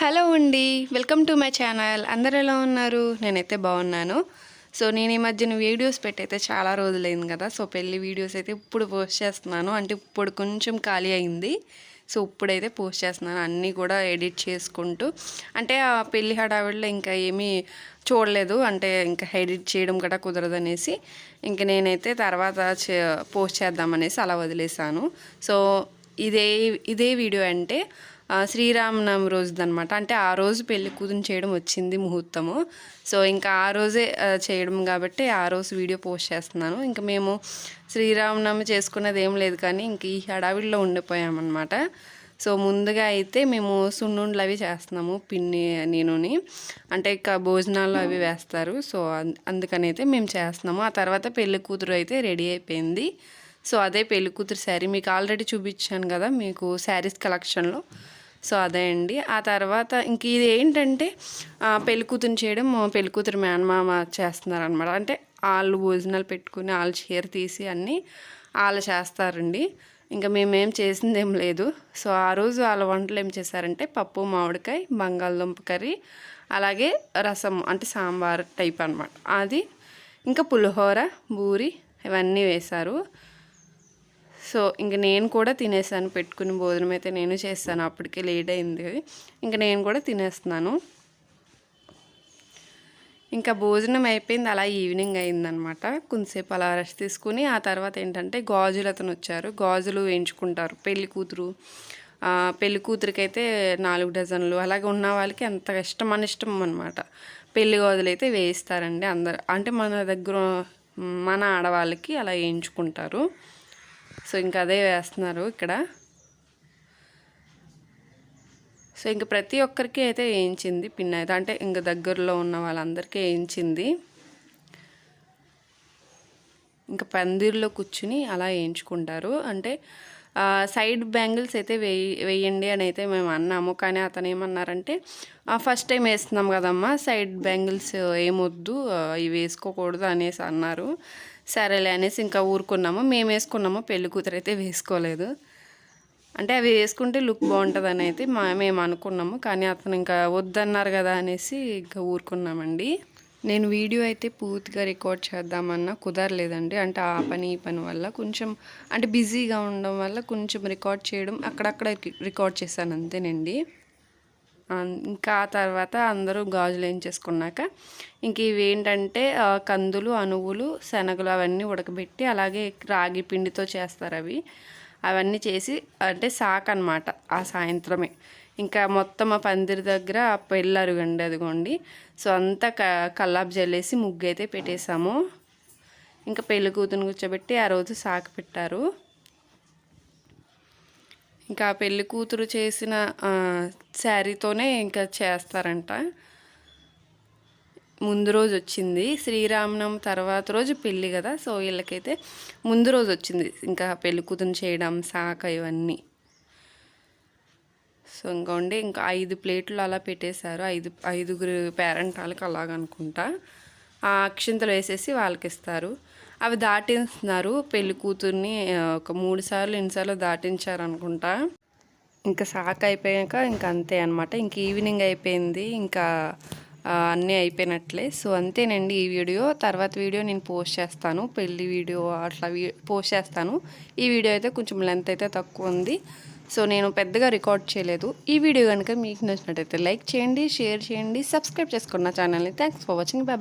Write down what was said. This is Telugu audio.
హలో అండి వెల్కమ్ టు మై ఛానల్. అందరు ఎలా ఉన్నారు? నేనైతే బాగున్నాను. సో నేను ఈ మధ్యన వీడియోస్ పెట్టయితే చాలా రోజులైంది కదా. సో పెళ్ళి వీడియోస్ అయితే ఇప్పుడు పోస్ట్ చేస్తున్నాను. అంటే ఇప్పుడు కొంచెం ఖాళీ అయింది. సో ఇప్పుడైతే పోస్ట్ చేస్తున్నాను. అన్నీ కూడా ఎడిట్ చేసుకుంటూ. అంటే ఆ పెళ్ళి హడావిడిలో ఇంకా ఏమీ చూడలేదు. అంటే ఇంకా ఎడిట్ చేయడం కూడా కుదరదనేసి ఇంక నేనైతే తర్వాత పోస్ట్ చేద్దామనేసి అలా వదిలేసాను సో ఇదే ఇదే వీడియో అంటే శ్రీరామనవమి రోజుది అనమాట అంటే ఆ రోజు పెళ్ళి కూతురు చేయడం వచ్చింది ముహూర్తము. సో ఇంకా ఆ రోజే చేయడం కాబట్టి ఆ రోజు వీడియో పోస్ట్ చేస్తున్నాను. ఇంకా మేము శ్రీరామనవమి చేసుకున్నది ఏం లేదు కానీ ఇంక ఈ హడావిడిలో ఉండిపోయామన్నమాట. సో ముందుగా అయితే మేము సున్నుండ్లు అవి చేస్తున్నాము పిన్ని నేనుని. అంటే ఇక భోజనాలు అవి వేస్తారు. సో అందుకని అయితే మేము చేస్తున్నాము. ఆ తర్వాత పెళ్ళి కూతురు అయితే రెడీ అయిపోయింది. సో అదే పెళ్ళి కూతురు శారీ మీకు ఆల్రెడీ చూపించాను కదా మీకు శారీస్ కలెక్షన్లో. సో అదే అండి. ఆ తర్వాత ఇంక ఇది ఏంటంటే పెళ్ళికూతురు చేయడం పెళ్ళికూతురు మేనమామ చేస్తున్నారనమాట అంటే వాళ్ళు భోజనాలు పెట్టుకుని వాళ్ళు చీర తీసి అన్నీ వాళ్ళు చేస్తారండి. ఇంకా మేమేం చేసింది ఏం లేదు. సో ఆ రోజు వాళ్ళ వంటలు ఏం చేశారంటే పప్పు మామిడికాయ బంగాళదుంప కర్రీ అలాగే రసం అంటే సాంబార్ టైప్ అనమాట అది ఇంకా పులిహోర బూరి ఇవన్నీ వేశారు. సో ఇంక నేను కూడా తినేసాను పెట్టుకుని భోజనం అయితే నేను చేస్తాను. అప్పటికే లేట్ అయింది. ఇంకా నేను కూడా తినేస్తున్నాను. ఇంకా భోజనం అయిపోయింది అలా ఈవినింగ్ అయిందనమాట కొంతసేపు అలా రెస్ట్ తీసుకుని ఆ తర్వాత ఏంటంటే గాజులు అతను వచ్చారు. గాజులు వేయించుకుంటారు. పెళ్ళి కూతురు పెళ్ళి కూతురికైతే అయితే నాలుగు డజన్లు. అలాగే ఉన్న వాళ్ళకి ఎంత ఇష్టం మన ఇష్టం అనమాట పెళ్ళి గాజులు అయితే వేయిస్తారండి అందరు. అంటే మన దగ్గర మన ఆడవాళ్ళకి అలా వేయించుకుంటారు. సో ఇంకా అదే వేస్తున్నారు ఇక్కడ. సో ఇంక ప్రతి ఒక్కరికి అయితే వేయించింది పిన్ అయితే. అంటే ఇంక దగ్గరలో ఉన్న వాళ్ళందరికీ వేయించింది. ఇంకా పందిర్లో కూర్చుని అలా వేయించుకుంటారు. అంటే సైడ్ బ్యాంగిల్స్ అయితే వేయి వేయండి అని అయితే మేము అన్నాము. కానీ అతను ఏమన్నారంటే ఫస్ట్ టైం వేస్తున్నాం కదమ్మా సైడ్ బ్యాంగిల్స్ ఏమొద్దు ఇవి వేసుకోకూడదు అనేసి అన్నారు. సరేలే అనేసి ఇంకా ఊరుకున్నాము. మేము వేసుకున్నాము. పెళ్ళి కూతురు అయితే వేసుకోలేదు. అంటే అవి వేసుకుంటే లుక్ బాగుంటుందని అయితే మా మేము అనుకున్నాము. కానీ అతను ఇంకా వద్దన్నారు కదా అనేసి ఇంకా ఊరుకున్నామండి. నేను వీడియో అయితే పూర్తిగా రికార్డ్ చేద్దామన్నా కుదరలేదండి. అంటే ఆ పని ఈ పని వల్ల కొంచెం అంటే బిజీగా ఉండడం వల్ల కొంచెం రికార్డ్ చేయడం అక్కడక్కడ రికార్డ్ చేశాను అంతేనండి. ఇంకా ఆ తర్వాత అందరూ గాజులు ఏం చేసుకున్నాక ఇంక ఇవి ఏంటంటే కందులు అనువులు శనగలు అవన్నీ ఉడకబెట్టి అలాగే రాగి పిండితో చేస్తారు అవి. అవన్నీ చేసి అంటే సాక్ అనమాట ఆ సాయంత్రమే. ఇంకా మొత్తం ఆ పందిరి దగ్గర పెళ్ళరుగండి పెళ్ళి అదిగోండి. సో అంతా క కల్లాపు జల్లేసి ముగ్గు అయితే పెట్టేశాము ఇంకా పెళ్ళి కూతురు కూర్చోబెట్టి ఆ రోజు సాకు పెట్టారు. ఇంకా ఆ పెళ్ళి కూతురు చేసిన శారీతోనే ఇంకా చేస్తారంట. ముందు రోజు వచ్చింది శ్రీరామనం తర్వాత రోజు పెళ్ళి కదా సో వీళ్ళకైతే ముందు రోజు వచ్చింది ఇంకా పెళ్ళి కూతురు చేయడం శాఖ ఇవన్నీ. సో ఇంకా ఉండి ఇంకా ఐదు ప్లేట్లు అలా పెట్టేశారు. ఐదు ఐదుగురు పేరెంట్ వాళ్ళకి అలాగనుకుంటా. ఆ అక్షింతలు వేసేసి వాళ్ళకి ఇస్తారు అవి దాటిస్తున్నారు. పెళ్ళి కూతుర్ని ఒక మూడు సార్లు ఎన్నిసార్లు దాటించారు అనుకుంటా ఇంకా సాక్ అయిపోయాక ఇంకా అంతే అనమాట ఇంక ఈవినింగ్ అయిపోయింది. ఇంకా అన్నీ అయిపోయినట్లే. సో అంతేనండి ఈ వీడియో. తర్వాత వీడియో నేను పోస్ట్ చేస్తాను. పెళ్ళి వీడియో అట్లా వీ- పోస్ట్ చేస్తాను. ఈ వీడియో అయితే కొంచెం లెంత్ అయితే తక్కువ ఉంది. సో నేను పెద్దగా రికార్డ్ చేయలేదు. ఈ వీడియో కనుక మీకు నచ్చినట్టయితే లైక్ చేయండి షేర్ చేయండి సబ్స్క్రైబ్ చేసుకోండి నా ఛానల్ని. Thanks for watching bye